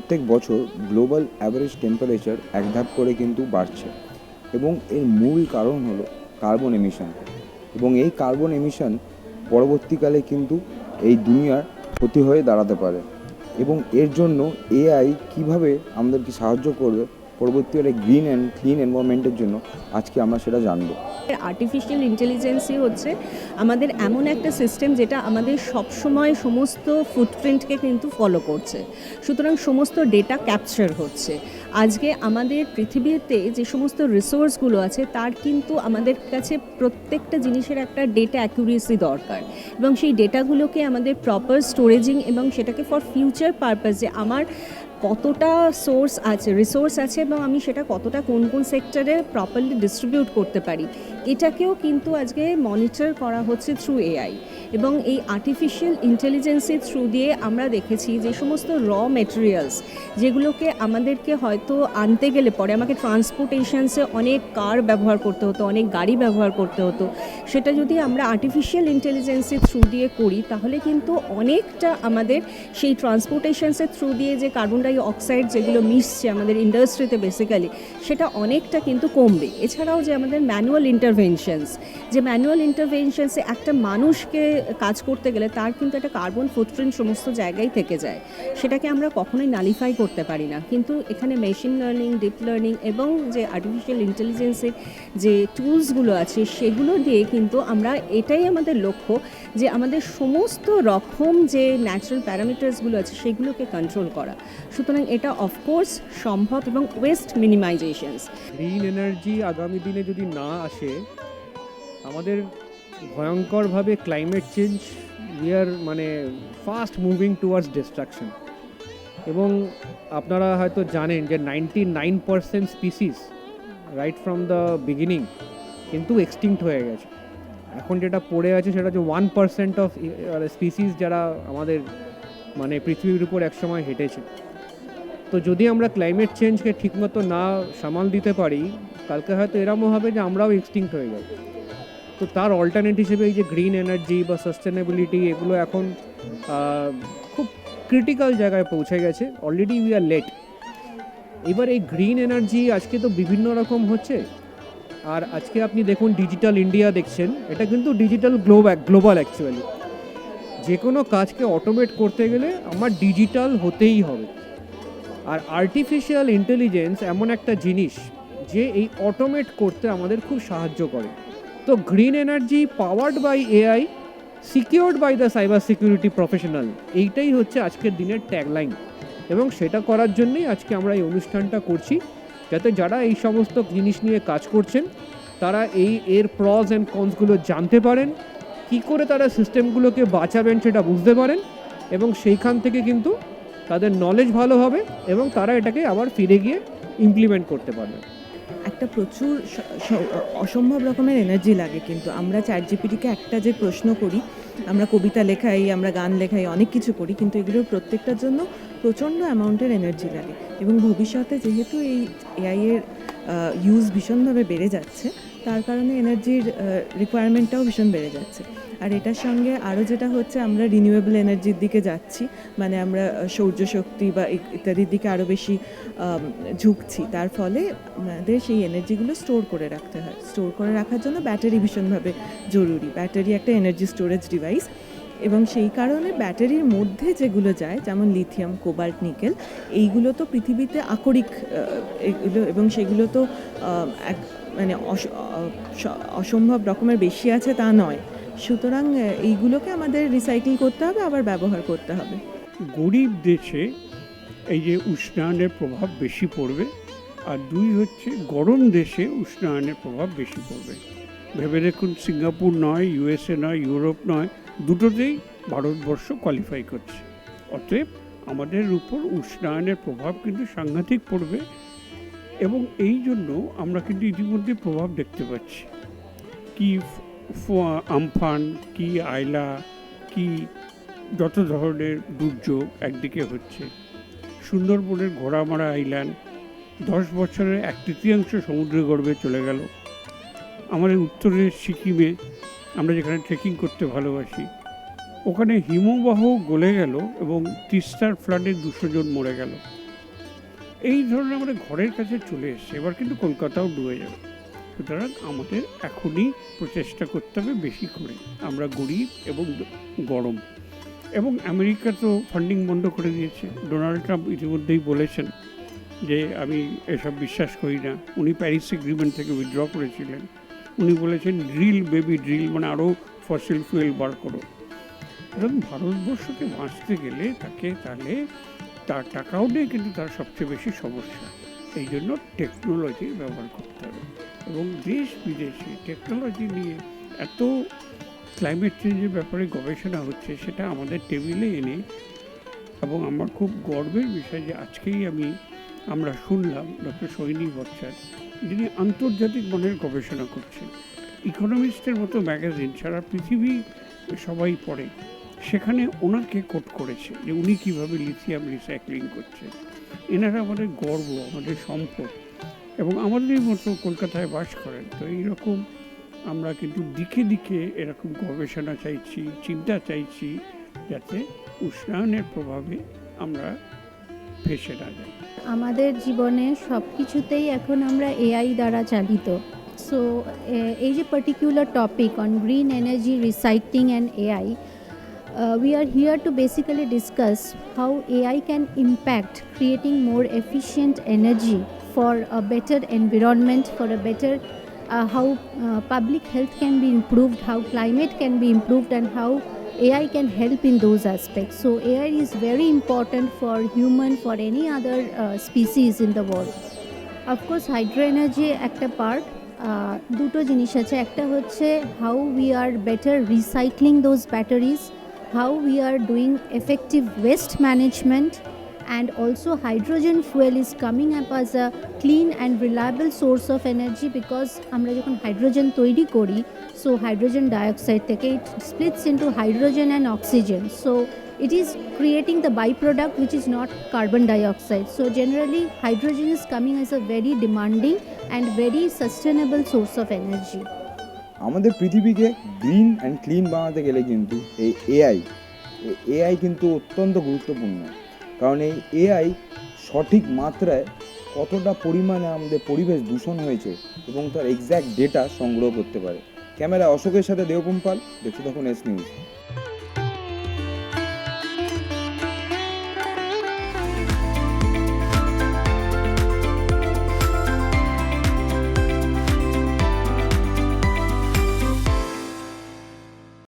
প্রত্যেক বছর global average temperature এক ধাপ করে কিন্তু বাড়ছে এবং এর মূল কারণ হলো কার্বন এমিশন। এবং এই কার্বন এমিশন পরবর্তীকালে কিন্তু এই দুনিয়ার ক্ষতি হয়ে দাঁড়াতে পারে। এবং এর জন্য এআই কীভাবে আমাদেরকে সাহায্য করবে পরবর্তীকালে গ্রিন অ্যান্ড ক্লিন এনভায়রনমেন্টের জন্য আজকে আমরা সেটা জানব। আর্টিফিশিয়াল ইন্টেলিজেন্সই হচ্ছে আমাদের এমন একটা সিস্টেম যেটা আমাদের সবসময় সমস্ত ফুটপ্রিন্টকে কিন্তু ফলো করছে। সুতরাং সমস্ত ডেটা ক্যাপচার হচ্ছে। আজকে আমাদের পৃথিবীতে যে সমস্ত রিসোর্সগুলো আছে, তার কিন্তু আমাদের কাছে প্রত্যেকটা জিনিসের একটা ডেটা অ্যাকুরেসি দরকার। এবং সেই ডেটাগুলোকে আমাদের প্রপার স্টোরেজিং এবং সেটাকে ফর ফিউচার পারপাস যে আমার কতটা সোর্স আছে রিসোর্স আছে এবং আমি সেটা কতটা কোন কোন সেক্টরে প্রপারলি ডিস্ট্রিবিউট করতে পারি, এটাকেও কিন্তু আজকে মনিটর করা হচ্ছে থ্রু এআই এবং এই আর্টিফিশিয়াল ইন্টেলিজেন্সের থ্রু দিয়ে আমরা দেখেছি যে সমস্ত র মেটেরিয়ালস যেগুলোকে আমাদেরকে হয়তো আনতে গেলে পরে আমাকে ট্রান্সপোর্টেশনসে অনেক কার ব্যবহার করতে হতো, অনেক গাড়ি ব্যবহার করতে হতো, সেটা যদি আমরা আর্টিফিশিয়াল ইন্টেলিজেন্সের থ্রু দিয়ে করি, তাহলে কিন্তু অনেকটা আমাদের সেই ট্রান্সপোর্টেশনসের থ্রু দিয়ে যে কার্বন ডাই অক্সাইড যেগুলো মিশছে আমাদের ইন্ডাস্ট্রিতে বেসিক্যালি সেটা অনেকটা কিন্তু কমবে। এছাড়াও যে আমাদের ম্যানুয়াল ইন্টারভেনশনস যে ম্যানুয়াল ইন্টারভেনশনসে একটা মানুষকে কাজ করতে গেলে তার কিন্তু একটা কার্বন ফুটপ্রিন্ট সমস্ত জায়গায় থেকে যায়। সেটাকে আমরা কখনোই নালিফাই করতে পারি না। কিন্তু এখানে মেশিন লার্নিং ডিপ লার্নিং এবং যে আর্টিফিশিয়াল ইন্টেলিজেন্সের যে টুলসগুলো আছে, সেগুলো দিয়ে কিন্তু আমরা এটাই আমাদের লক্ষ্য যে আমাদের সমস্ত রকম যে ন্যাচারাল প্যারামিটার্সগুলো আছে, সেগুলোকে কন্ট্রোল করা। সুতরাং এটা অফকোর্স সম্ভব এবং ওয়েস্ট মিনিমাইজেশনস গ্রিন এনার্জি আগামী দিনে যদি না আসে, আমাদের ভয়ঙ্করভাবে ক্লাইমেট চেঞ্জ উই আর মানে ফাস্ট মুভিং টুয়ার্ডস ডিস্ট্রাকশন এবং আপনারা হয়তো জানেন যে ninety nine percent species right from the beginning কিন্তু এক্সটিংক্ট হয়ে গেছে। এখন যেটা পড়ে আছে সেটা হচ্ছে ওয়ান পার্সেন্ট অফ স্পিসিস যারা আমাদের মানে পৃথিবীর উপর একসময় হেঁটেছে। তো যদি আমরা ক্লাইমেট চেঞ্জকে ঠিকমতো না সামাল দিতে পারি, কালকে হয়তো এরমও হবে যে আমরাও এক্সটিংক্ট হয়ে যাব। তো তার অল্টারনেট হিসেবে এই যে গ্রিন এনার্জি বা সাস্টেনেবিলিটি এগুলো এখন খুব ক্রিটিক্যাল জায়গায় পৌঁছে গেছে। অলরেডি উই আর লেট এবার এই গ্রিন এনার্জি আজকে তো বিভিন্ন রকম হচ্ছে। আর আজকে আপনি দেখুন ডিজিটাল ইন্ডিয়া দেখছেন, এটা কিন্তু ডিজিটাল গ্লোব গ্লোবাল অ্যাকচুয়ালি যে কোনো কাজকে অটোমেট করতে গেলে আমার ডিজিটাল হতেই হবে। আর আর্টিফিশিয়াল ইন্টেলিজেন্স এমন একটা জিনিস যে এই অটোমেট করতে আমাদের খুব সাহায্য করে। তো green energy powered by AI secured by the cyber security professional এইটাই হচ্ছে আজকের দিনের ট্যাগলাইন এবং সেটা করার জন্যই আজকে আমরা এই অনুষ্ঠানটা করছি, যাতে যারা এই সমস্ত জিনিস নিয়ে কাজ করছেন, তারা এই এর প্রজ অ্যান্ড কনসগুলো জানতে পারেন, কি করে তারা সিস্টেমগুলোকে বাঁচাবেন সেটা বুঝতে পারেন, এবং সেইখান থেকে কিন্তু তাদের নলেজ ভালো হবে এবং তারা এটাকে আবার ফিরে গিয়ে ইমপ্লিমেন্ট করতে পারবে। একটা প্রচুর অসম্ভব রকমের এনার্জি লাগে কিন্তু। আমরা চ্যাট জিপিটিকে একটা যে প্রশ্ন করি, আমরা কবিতা লেখাই, আমরা গান লেখাই, অনেক কিছু করি, কিন্তু এগুলোর প্রত্যেকটার জন্য প্রচণ্ড অ্যামাউন্টের এনার্জি লাগে। এবং ভবিষ্যতে যেহেতু এই এআই এর ইউজ ভীষণভাবে বেড়ে যাচ্ছে তার কারণে এনার্জির রিকোয়ারমেন্টটাও ভীষণ বেড়ে যাচ্ছে। আর এটার সঙ্গে আরও যেটা হচ্ছে, আমরা রিনিউয়েবল এনার্জির দিকে যাচ্ছি। মানে আমরা সৌর্য শক্তি বা ইত্যাদির দিকে আরও বেশি ঝুঁকছি। তার ফলে আমাদের সেই এনার্জিগুলো স্টোর করে রাখতে হয়। স্টোর করে রাখার জন্য ব্যাটারি ভীষণভাবে জরুরি। ব্যাটারি একটা এনার্জি স্টোরেজ ডিভাইস এবং সেই কারণে ব্যাটারির মধ্যে যেগুলো যায়, যেমন লিথিয়াম কোবাল্ট নিকেল এইগুলো তো পৃথিবীতে আকরিক এগুলো এবং সেগুলো তো এক মানে অস- অসম্ভব রকমের বেশি আছে তা নয়। সুতরাং এইগুলোকে আমাদের রিসাইকেল করতে হবে, আবার ব্যবহার করতে হবে। গরিব দেশে এই যে উষ্ণায়নের প্রভাব বেশি পড়বে, আর দুই হচ্ছে গরম দেশে উষ্ণায়নের প্রভাব বেশি পড়বে। ভেবে দেখুন, সিঙ্গাপুর নয়, ইউএসএ নয়, ইউরোপ নয়, দুটোতেই ভারতবর্ষ কোয়ালিফাই করছে। অতএব আমাদের উপর উষ্ণায়নের প্রভাব কিন্তু সাংঘাতিক পড়বে এবং এই জন্য আমরা কিন্তু ইতিমধ্যে প্রভাব দেখতে পাচ্ছি। কি আমফান, কি আয়লা, কি যত ধরনের দুর্যোগ একদিকে হচ্ছে। সুন্দরবনের ঘোড়ামারা আইল্যান্ড দশ বছরের এক তৃতীয়াংশ সমুদ্রগর্ভে চলে গেল। আমাদের উত্তরের সিকিমে আমরা যেখানে ট্রেকিং করতে ভালোবাসি, ওখানে হিমবাহ গলে গেল এবং তিস্তার ফ্লাডে দুশো জন মরে গেল। এই ধরনের আমাদের ঘরের কাছে চলে এসছে। এবার কিন্তু কলকাতাও ডুবে যাবে। সুতরাং আমাদের এখনই প্রচেষ্টা করতে হবে বেশি করে। আমরা গরিব এবং গরম। এবং আমেরিকা তো ফান্ডিং বন্ধ করে দিয়েছে। ডোনাল্ড ট্রাম্প ইতিমধ্যেই বলেছেন যে, আমি এসব বিশ্বাস করি না। উনি প্যারিস এগ্রিমেন্ট থেকে উইথড্র করেছিলেন। উনি বলেছেন ড্রিল বেবি ড্রিল মানে আরও ফসিল ফুয়েল বার করো। এবং ভারতবর্ষকে বাঁচতে গেলে তাকে তাহলে তার টাকাও নেই, কিন্তু তার সবচেয়ে বেশি সমস্যা। এই জন্য টেকনোলজি ব্যবহার করতে হবে। এবং দেশ বিদেশে টেকনোলজি নিয়ে এত ক্লাইমেট চেঞ্জের ব্যাপারে গবেষণা হচ্ছে, সেটা আমাদের টেবিলে এনে এবং আমার খুব গর্বের বিষয় যে আজকেই আমি, আমরা শুনলাম ডক্টর সৈনী বচ্চার যিনি আন্তর্জাতিক মানের গবেষণা করছেন। ইকোনমিস্টের মতো ম্যাগাজিন সারা পৃথিবী সবাই পড়ে। সেখানে ওনাকে কোট করেছে যে উনি কীভাবে লিথিয়াম রিসাইক্লিং করছেন এনারা আমাদের গর্ব, আমাদের সম্পদ এবং আমাদের মতো কলকাতায় বাস করেন। তো এইরকম আমরা কিন্তু দিকে দিকে এরকম গবেষণা চাইছি, চিন্তা চাইছি যাতে উষ্ণায়নের প্রভাবে আমরা ফেসে না যাই। আমাদের জীবনে সব কিছুতেই এখন আমরা এআই দ্বারা চালিত। সো এই যে particular topic on green energy recycling and AI we are here to basically discuss how AI can impact creating more efficient energy for a better environment, for a better uh, how uh, public health can be improved, how climate can be improved, and how AI can help in those aspects. So AI is very important for human, for any other uh, species in the world. Of of course hydro energy একটা part দুটো জিনিস আছে একটা হচ্ছে how we are better recycling those batteries how we are doing effective waste management and also hydrogen fuel is coming up as a clean and reliable source of energy because আমরা যখন hydrogen তৈরি করি so hydrogen dioxide থেকে it splits into hydrogen and oxygen so it is creating the byproduct which is not carbon dioxide so generally hydrogen is coming as a very demanding and very sustainable source of energy আমাদের পৃথিবীকে green and clean বানাতে গেলে কিন্তু এই AI AI কিন্তু অত্যন্ত গুরুত্বপূর্ণ। কারণ এই এআই সঠিক মাত্রায় কতটা পরিমাণে আমাদের পরিবেশ দূষণ হয়েছে এবং তার এক্স্যাক্ট ডেটা সংগ্রহ করতে পারে। ক্যামেরা অশোকের সাথে দেওপম্পাল পাল, দেখতে তখন এস নিউজ